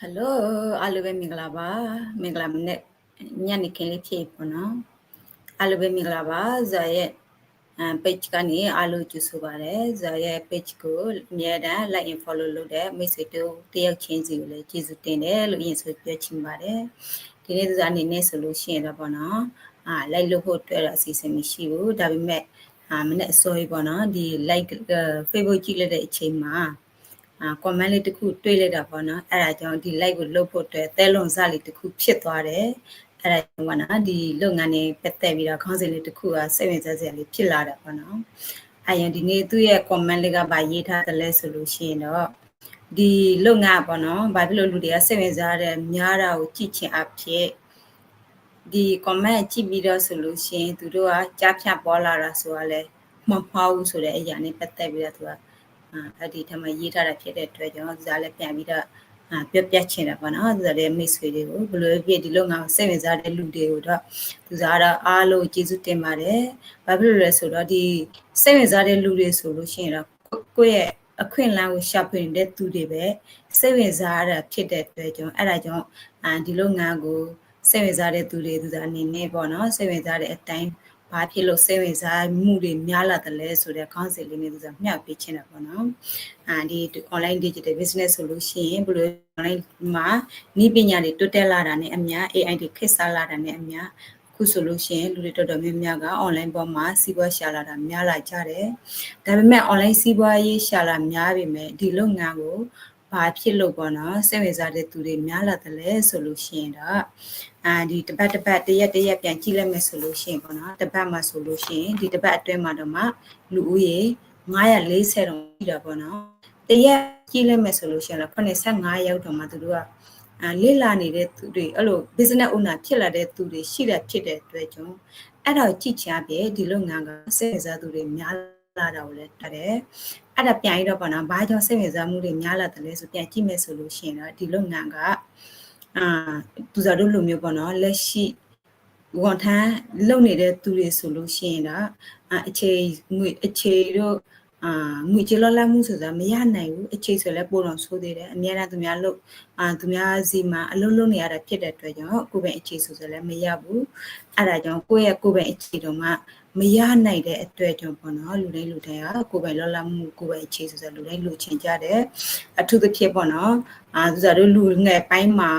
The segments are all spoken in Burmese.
ဟယ်လိုအားလုံးပဲမင်္ဂလာပါမင်္ဂလာမနေ့ညနေခင်းလေးဖြစ်ပေါ့နော်အားလုံးပဲမင်္ဂလာပါဇာရဲ့အဲ page ကနေအားလုံးကြိုဆိုပါရစေဇာရဲ့ page ကိုအမြဲတမ်း like and follow လုပ်တဲ့မိတ်ဆွေတို့တယောက်ချင်းစီကိုလည်းကျေးဇူးတင်တယ်လို့အရင်ဆိုပြောချင်ပါတယ်ဒီနေ့ဇာအနေနဲ့ဆိုလို့ရှိရင်တော့ပေါ့နော်အာ like လုပ်ဖို့အတွက်တော့အစီအစဉ်မရှိဘူးဒါပေမဲ့အာမနေ့အစောကြီးပေါ့နော်ဒီ like Facebook ကြည့်လိုက်တဲ့အချိန်မှာအာ comment လေးတစ်ခုတွေ့လိုက်တာပေါ့နော်အဲ့ဒါကြောင့်ဒီ like ကိုလုပ်ဖို့အတွက်သဲလွန်စလေးတစ်ခုဖြစ်သွားတယ်အဲ့ဒါကြောင့်ပေါ့နော်ဒီလုပ်ငန်းတွေပတ်သက်ပြီးတော့ခေါင်းစဉ်လေးတစ်ခုကစိတ်ဝင်စားစရာလေးဖြစ်လာတာပေါ့နော်အဲ့ရင်ဒီနေ့သူ့ရဲ့ comment လေးကဗာရေးထားတယ်လဲဆိုလို့ရှိရင်တော့ဒီလုပ်ငန်းပေါ့နော်ဘာဖြစ်လို့လူတွေကစိတ်ဝင်စားတဲ့များတာကိုကြည့်ချင်အဖြစ်ဒီ comment ကြည့်ပြီးတော့ဆိုလို့ရှိရင်သူတို့ကကြားဖြတ်ပေါ်လာတာဆိုတာလဲမမှားဘူးဆိုတဲ့အရာနဲ့ပတ်သက်ပြီးတော့သူက အဲ့ဒီထမရေးထားတာဖြစ်တဲ့အတွက်ကြောင့်ဇာလည်းပြန်ပြီးတော့ပြပြချင်တာပေါ့နော်သူကလည်းမိတ်ဆွေတွေကိုဘယ်လိုဖြစ်ဒီလိုငါစိတ်ဝင်စားတဲ့လူတွေကိုတော့သူစားတော့အားလုံးကျေးဇူးတင်ပါတယ်ဘာဖြစ်လို့လဲဆိုတော့ဒီစိတ်ဝင်စားတဲ့လူတွေဆိုလို့ရှိရင်တော့ကိုယ့်ရဲ့အခွင့်အလမ်းကိုရှာဖွေနေတဲ့သူတွေပဲစိတ်ဝင်စားရတာဖြစ်တဲ့အတွက်ကြောင့်အဲ့ဒါကြောင့်ဒီလိုငါကိုစိတ်ဝင်စားတဲ့သူတွေသူစားအနေနဲ့ပေါ့နော်စိတ်ဝင်စားတဲ့အတိုင်း ဘာဖြစ်လို့စိတ်ဝင်စားမှုတွေများလာတယ်လဲဆိုတဲ့ခေါင်းစဉ်လေးနဲ့သူကမျှပေးချင်တာပေါ့နော်။အာဒီ online digital business ဆိုလို့ရှိရင်ဘယ်လို online မှာဤပညာတွေတိုးတက်လာတာနဲ့အများ AI တွေခေတ်စားလာတာနဲ့အများခုဆိုလို့ရှိရင်လူတွေတော်တော်များများက online ပေါ်မှာစီးပွားရှာလာတာများလာကြတယ်။ဒါပေမဲ့ online စီးပွားရေးရှာလာများပြီမဲ့ဒီလုပ်ငန်းကို ဘာဖြစ်လို့ပေါ့နော်စိတ်ဝင်စားတဲ့သူတွေများလာတယ်လဲဆိုလို့ရှိရင်တော့အာဒီတပတ်တပတ်တရက်တရက်ပြန်ကြည့်လိုက်မယ်ဆိုလို့ရှိရင်ပေါ့နော်တပတ်မှာဆိုလို့ရှိရင်ဒီတပတ်အတွင်းမှာတော့မှလူဦးရေ940တောင်ရှိတာပေါ့နော်တရက်ကြည့်လိုက်မယ်ဆိုလို့ရှိရင်တော့85ရောက်တော့မှသူတို့ကအာလေ့လာနေတဲ့သူတွေအဲ့လို business owner ဖြစ်လာတဲ့သူတွေရှိတဲ့ဖြစ်တဲ့အတွက်ကြောင့်အဲ့တော့ကြည့်ချပြဒီလုပ်ငန်းကစိတ်ဝင်စားသူတွေများလာတာကိုလည်းတွေ့တယ် အဲ့ဒါပြန်ပြီးတော့ပေါ့နော်ဘာကြောင့်စိတ်ဝင်စားမှုတွေများလာတယ်လဲဆိုပြန်ကြည့်မယ်ဆိုလို့ရှိရင်တော့ဒီလုပ်ငန်းကအာသူစားတို့လိုမျိုးပေါ့နော်လက်ရှိဝန်ထမ်းလုပ်နေတဲ့သူတွေဆိုလို့ရှိရင်တော့အခြေငွေအခြေတို့အာငွေကြေးလောလတ်မှုဆိုတာမရနိုင်ဘူးအခြေဆိုလည်းပို့တော့ဆိုးသေးတယ်အများအားသူများလို့အာသူများစီမှာအလုံးလုံးနေရတာဖြစ်တဲ့အတွက်ကြောင့်ကိုယ်ပိုင်အခြေဆိုဆိုလည်းမရဘူးအဲ့ဒါကြောင့်ကိုယ့်ရဲ့ကိုယ်ပိုင်အခြေတော့မှ မရနိုင်တဲ့အတွက်ကြောင့်ပေါ့နော်လူတိုင်းလူတိုင်းကကိုယ်ပိုင်လောလတ်မှုကိုယ်ပိုင်အခြေဆိုဆိုလူတိုင်းလူချင်းကြတယ်အထူးသဖြင့်ပေါ့နော်အာသူစားတို့လူငယ်ပိုင်းမှာ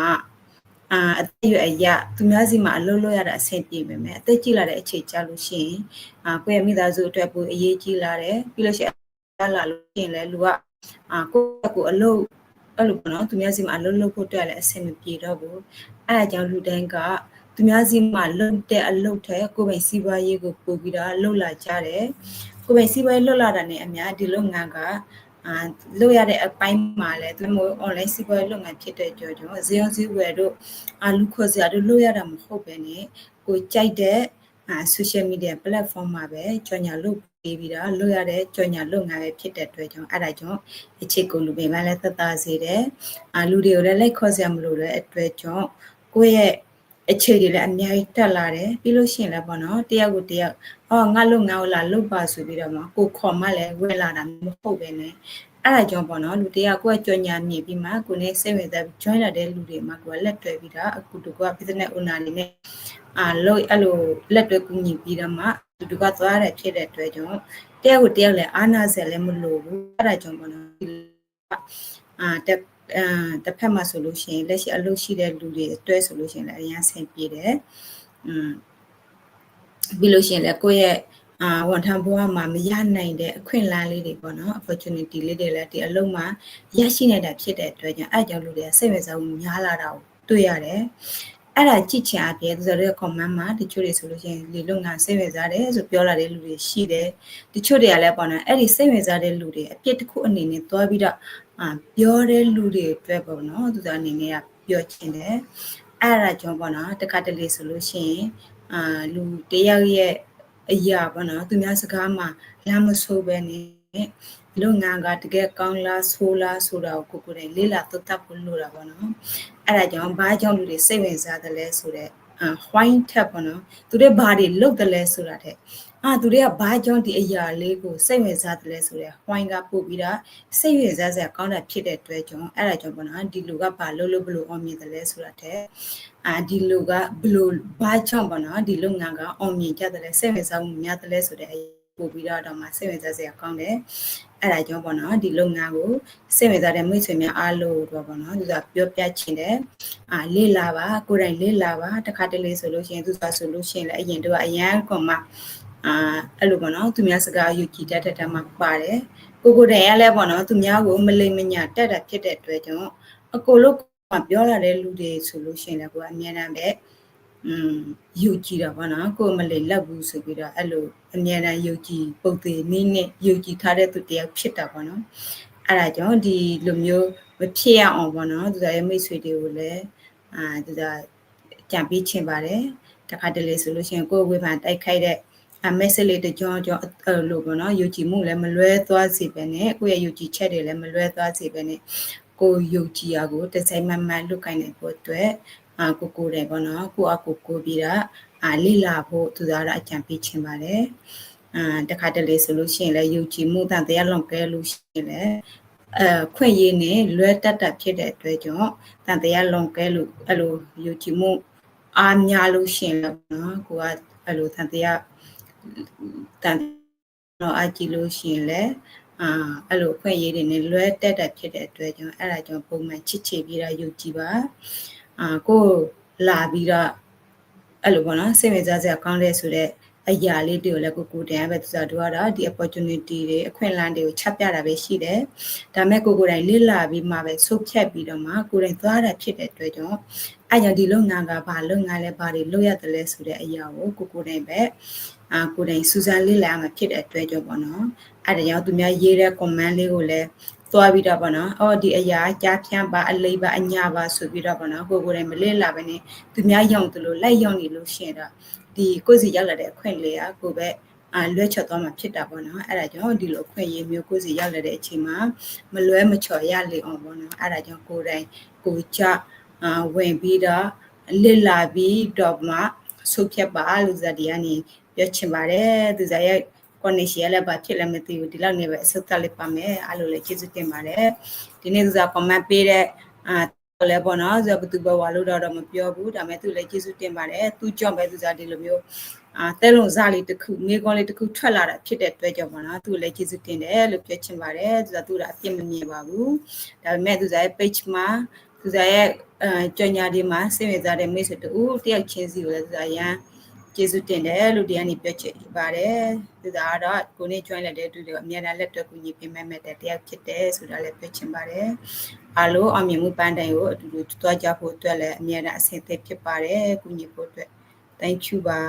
အာအသက်ရွယ်အရသူများစီမှာအလုပ်လုပ်ရတာအဆင်ပြေပေမဲ့အသက်ကြီးလာတဲ့အခြေကြလို့ရှိရင်အာကိုယ့်ရဲ့မိသားစုအတွက်ပိုအရေးကြီးလာတယ်ပြီးလို့ရှိရင်လာလို့ရှိရင်လည်းလူကအာကိုယ့်ကိုအလုပ်အဲ့လိုပေါ့နော်သူများစီမှာအလုပ်လုပ်ဖို့အတွက်လည်းအဆင်မပြေတော့ဘူးအဲ့ဒါကြောင့်လူတိုင်းက သူများစီမှာလုံတဲ့အလုပ်ထဲကိုယ်ပိုင်စီးပွားရေးကိုပို့ပြီးတော့လှုပ်လာကြတယ်ကိုယ်ပိုင်စီးပွားရေးလှုပ်လာတာနဲ့အများဒီလုပ်ငန်းကအာလုပ်ရတဲ့အပိုင်းမှာလည်းသူမျိုး online စီးပွားရေးလုပ်ငန်းဖြစ်တဲ့ကြောင့်ဇေယျဇီဝယ်တို့အာလူခေါ်စရာတို့လုပ်ရတာမဟုတ်ပဲねကိုကြိုက်တဲ့အာ social media platform မှာပဲကြော်ညာလုပ်ပေးပြီးတော့လုပ်ရတဲ့ကြော်ညာလုပ်ငန်းပဲဖြစ်တဲ့အတွက်ကြောင့်အဲ့ဒါကြောင့်အခြေကိုလူပင်လည်းသက်သာစေတယ်အာလူတွေကိုလည်းလိုက်ခေါ်စရာမလိုတဲ့အတွက်ကြောင့်ကိုယ့်ရဲ့ အခြေတွေလည်းအများကြီးတက်လာတယ်ပြီးလို့ရှိရင်လည်းပေါ့နော်တယောက်ကိုတယောက်အော်ငါလုံငါ့ကိုလာလုတ်ပါဆိုပြီးတော့မှကိုခေါ်မှလည်းဝယ်လာတာမဟုတ်ပဲနဲ့အဲ့ဒါကြောင့်ပေါ့နော်လူတယောက်ကိုကြော်ညာမြင်ပြီးမှကိုနဲ့စိတ်ဝင်စား join လာတဲ့လူတွေမှာကိုကလက်တွဲပြီးတော့အခုတူက business owner တွေနဲ့အာလို့အဲ့လိုလက်တွဲကူညီပြီးတော့မှတူတူကသွားရဖြစ်တဲ့အတွက်ကြောင့်တယောက်ကိုတယောက်လည်းအာနာဆယ်လည်းမလိုဘူးအဲ့ဒါကြောင့်ပေါ့နော်အာတက် အာတစ်ဖက်မှာဆိုလို့ရှိရင်လက်ရှိအလုပ်ရှိတဲ့လူတွေအတွဲဆိုလို့ရှိရင်လည်းအရင်ဆင်ပြေတယ်อืมပြီးလို့ရှိရင်လည်းကိုယ့်ရဲ့အာဝန်ထမ်းဘဝမှာမရနိုင်တဲ့အခွင့်အလမ်းလေးတွေပေါ့နော် opportunity လေးတွေလည်းဒီအလုံးမှာရရှိနေတာဖြစ်တဲ့အတွက်ကြောင့်အဲကြောင့်လူတွေကစိတ်ဝင်စားမှုများလာတာကိုတွေ့ရတယ်အဲ့ဒါကြည့်ချင်အပြည့်သူတို့ရဲ့ comment မှာတချို့တွေဆိုလို့ရှိရင်လေလုံငန်းစိတ်ဝင်စားတယ်ဆိုပြောလာတဲ့လူတွေရှိတယ်တချို့တွေကလည်းပေါ့နော်အဲ့ဒီစိတ်ဝင်စားတဲ့လူတွေအပြစ်တစ်ခုအနေနဲ့သွားပြီးတော့ အာပြောတဲ့လူတွေအတွက်ပေါ့နော်သူတို့အနေနဲ့ကပြောချင်တယ်အဲ့ဒါကြောင့်ပေါ့နော်တခါတလေဆိုလို့ရှိရင်အာလူတယောက်ရဲ့အရာပေါ့နော်သူများစကားမှာလမ်းမဆိုးပဲနဲ့လုပ်ငန်းကတကယ်ကောင်းလားဆိုးလားဆိုတာကိုကိုယ်ကိုယ်တိုင်လေ့လာသုံးသပ်ဖို့လိုတာပေါ့နော်အဲ့ဒါကြောင့်ဘာကြောင့်လူတွေစိတ်ဝင်စားတယ်လဲဆိုတော့အာ white tab ပေါ့နော်သူတို့ဘာတွေလုပ်တယ်လဲဆိုတာတဲ့ အအာသူတွေကဘာကြောင့်ဒီအရာလေးကိုစိတ်ဝင်စားတယ်လဲဆိုတော့ဝိုင်းကပို့ပြီးတော့စိတ်ဝင်စားစရာကောင်းတာဖြစ်တဲ့အတွက်ကြောင့်အဲ့ဒါကြောင့်ပေါ့နော်ဒီလူကဘာလို့လို့ဘလို့အောင်မြင်တယ်လဲဆိုတာတဲ့အာဒီလူကဘလို့ဘာကြောင့်ပေါ့နော်ဒီလုပ်ငန်းကအောင်မြင်ကြတယ်လဲစိတ်ဝင်စားမှုများတယ်လဲဆိုတဲ့ပို့ပြီးတော့တော့မှစိတ်ဝင်စားစရာကောင်းတယ်အဲ့ဒါကြောင့်ပေါ့နော်ဒီလုပ်ငန်းကိုစိတ်ဝင်စားတဲ့မိတ်ဆွေများအားလုံးတော့ပေါ့နော်သူကပြောပြချင်တယ်အာလေ့လာပါကိုယ်တိုင်လေ့လာပါတခါတလေဆိုလို့ရှိရင်သူကဆိုလို့ရှိရင်လည်းအရင်တော့အရန်ကွန်မှာ အာအဲ့လိုပေါ့နော်သူများစကားယူကြည်တတ်တဲ့တမှာပါတယ်ကိုကိုတိုင်ရလဲပေါ့နော်သူများကိုမလိမ္မညာတက်တာဖြစ်တဲ့အတွက်ကြောင့်အကိုလို့ကပြောလာတဲ့လူတွေဆိုလို့ရှိရင်လည်းကိုကအမြဲတမ်းပဲอืมယူကြည်တာပေါ့နော်ကိုမလိလက်ဘူးဆိုပြီးတော့အဲ့လိုအမြဲတမ်းယူကြည်ပုတ်သေးနည်းနဲ့ယူကြည်ထားတဲ့သူတယောက်ဖြစ်တာပေါ့နော်အဲ့ဒါကြောင့်ဒီလိုမျိုးမဖြစ်ရအောင်ပေါ့နော်သူရဲ့မိတ်ဆွေတွေကိုလည်းအာသူကကြံပေးချင်ပါတယ်တခါတလေဆိုလို့ရှိရင်ကိုယ်ဝေဖန်တိုက်ခိုက်တဲ့ အမက်ဆေ့လေးတကြောကြောအဲ့လိုပေါ့နော်ယုံကြည်မှုလည်းမလွဲသွားစေပဲနဲ့ကိုယ့်ရဲ့ယုံကြည်ချက်တွေလည်းမလွဲသွားစေပဲနဲ့ကိုယုံကြည်ရာကိုတစိုက်မမှန်လွတ်ကိုင်းနိုင်ဖို့အတွက်အာကိုကိုတယ်ပေါ့နော်ကိုအကိုကိုပြီးတာအာလိလာဖို့သူသားရအကြံပေးချင်ပါတယ်အာတခါတလေဆိုလို့ရှိရင်လည်းယုံကြည်မှုတန်တရားလွန်ကဲလို့ရှိရင်လည်းအဲခွင့်ရည်နဲ့လွဲတက်တက်ဖြစ်တဲ့အတွက်ကြောင့်တန်တရားလွန်ကဲလို့အဲ့လိုယုံကြည်မှုအားများလို့ရှိရင်လည်းနော်ကိုကအဲ့လိုတန်တရား တန်တော့အကြည့်လို့ရှိရင်လည်းအာအဲ့လိုခွင့်ရည်တွေနဲ့လွဲတက်တက်ဖြစ်တဲ့အတွက်ကြောင့်အဲ့ဒါကြောင့်ပုံမှန်ချစ်ချေပြီးတော့ယုံကြည်ပါအာကိုလာပြီးတော့အဲ့လိုပေါ့နော်စိတ်ဝင်စားစရာကောင်းတဲ့ဆိုတဲ့အရာလေးတွေကိုလည်းကိုကိုတန်ပဲသူစားတို့ကတော့ဒီ opportunity တွေအခွင့်အလမ်းတွေကိုချက်ပြတာပဲရှိတယ်ဒါမဲ့ကိုကိုတိုင်လစ်လာပြီးမှပဲဆုတ်ဖြတ်ပြီးတော့မှကိုတိုင်သွားတာဖြစ်တဲ့အတွက်ကြောင့်အဲ့ကြောင့်ဒီလုပ်ငန်းကဘာလုပ်ငန်းလဲဘာတွေလုပ်ရတယ်လဲဆိုတဲ့အရာကိုကိုကိုတိုင်ပဲ အာကိုတိုင်စူဇန်လေးလာမှဖြစ်တဲ့အတွက်ကြောင့်ပေါ့နော်အဲ့ဒါကြောင့်သူများရေးတဲ့ comment လေးကိုလည်းသွားပြီးတော့ပေါ့နော်အော်ဒီအရာကြားဖြန့်ပါအလေးပါအညာပါဆိုပြီးတော့ပေါ့နော်ကိုကိုယ်တိုင်မလစ်လာပဲနဲ့သူများယုံတယ်လို့လက်ယုံနေလို့ရှင်တော့ဒီကိုယ်စီရောက်လာတဲ့အခွင့်လေးကကိုပဲအာလွဲချော်သွားမှာဖြစ်တာပေါ့နော်အဲ့ဒါကြောင့်ဒီလိုအခွင့်အရေးမျိုးကိုယ်စီရောက်လာတဲ့အချိန်မှာမလွဲမချော်ရလေအောင်ပေါ့နော်အဲ့ဒါကြောင့်ကိုယ်တိုင်ကိုကြအာဝင်ပြီးတော့လစ်လာပြီးတော့မှဆုတ်ဖြတ်ပါလို့ဇာဒီကနေ ပြောချင်ပါတယ်သူဇာရဲ့ connection ရလည်းဘာဖြစ်လဲမသိဘူးဒီလောက်နေပဲအဆုတ်တက်လိုက်ပါမယ်အဲ့လိုလေကျေးဇူးတင်ပါတယ်ဒီနေ့သူဇာ comment ပေးတဲ့အာလဲပေါ့နော်ဆိုတော့ဘသူဘဝလို့တော့မပြောဘူးဒါပေမဲ့သူလည်းကျေးဇူးတင်ပါတယ်သူကြောင့်ပဲသူစားဒီလိုမျိုးအာတဲလုံစားလေးတစ်ခုမိကွန်လေးတစ်ခုထွက်လာတာဖြစ်တဲ့အတွက်ကြောင့်ပေါ့နော်သူလည်းကျေးဇူးတင်တယ်လို့ပြောချင်ပါတယ်သူစားသူကအပြစ်မမြင်ပါဘူးဒါပေမဲ့သူစားရဲ့ page မှာသူစားရဲ့အဲကြော်ညာဒီမှာစိတ်ဝင်စားတဲ့မိတ်ဆွေတူတယောက်ချင်းစီကိုလည်းသူစားရန် ကျေးဇူးတင်တယ်လို့ဒီကနေ့ပြောချင်ပါတယ်သူသားကတော့ကိုနေ join လက်တဲ့သူတွေအများအားလက်တွဲကူညီပေးမဲ့မဲ့တဲ့တယောက်ဖြစ်တယ်ဆိုတာလည်းပြောချင်ပါတယ်အားလုံးအောင်မြင်မှုပန်းတိုင်ကိုအတူတူတွားကြဖို့အတွက်လည်းအများအားအဆင်သင့်ဖြစ်ပါတယ်ကူညီဖို့အတွက် thank you ပါ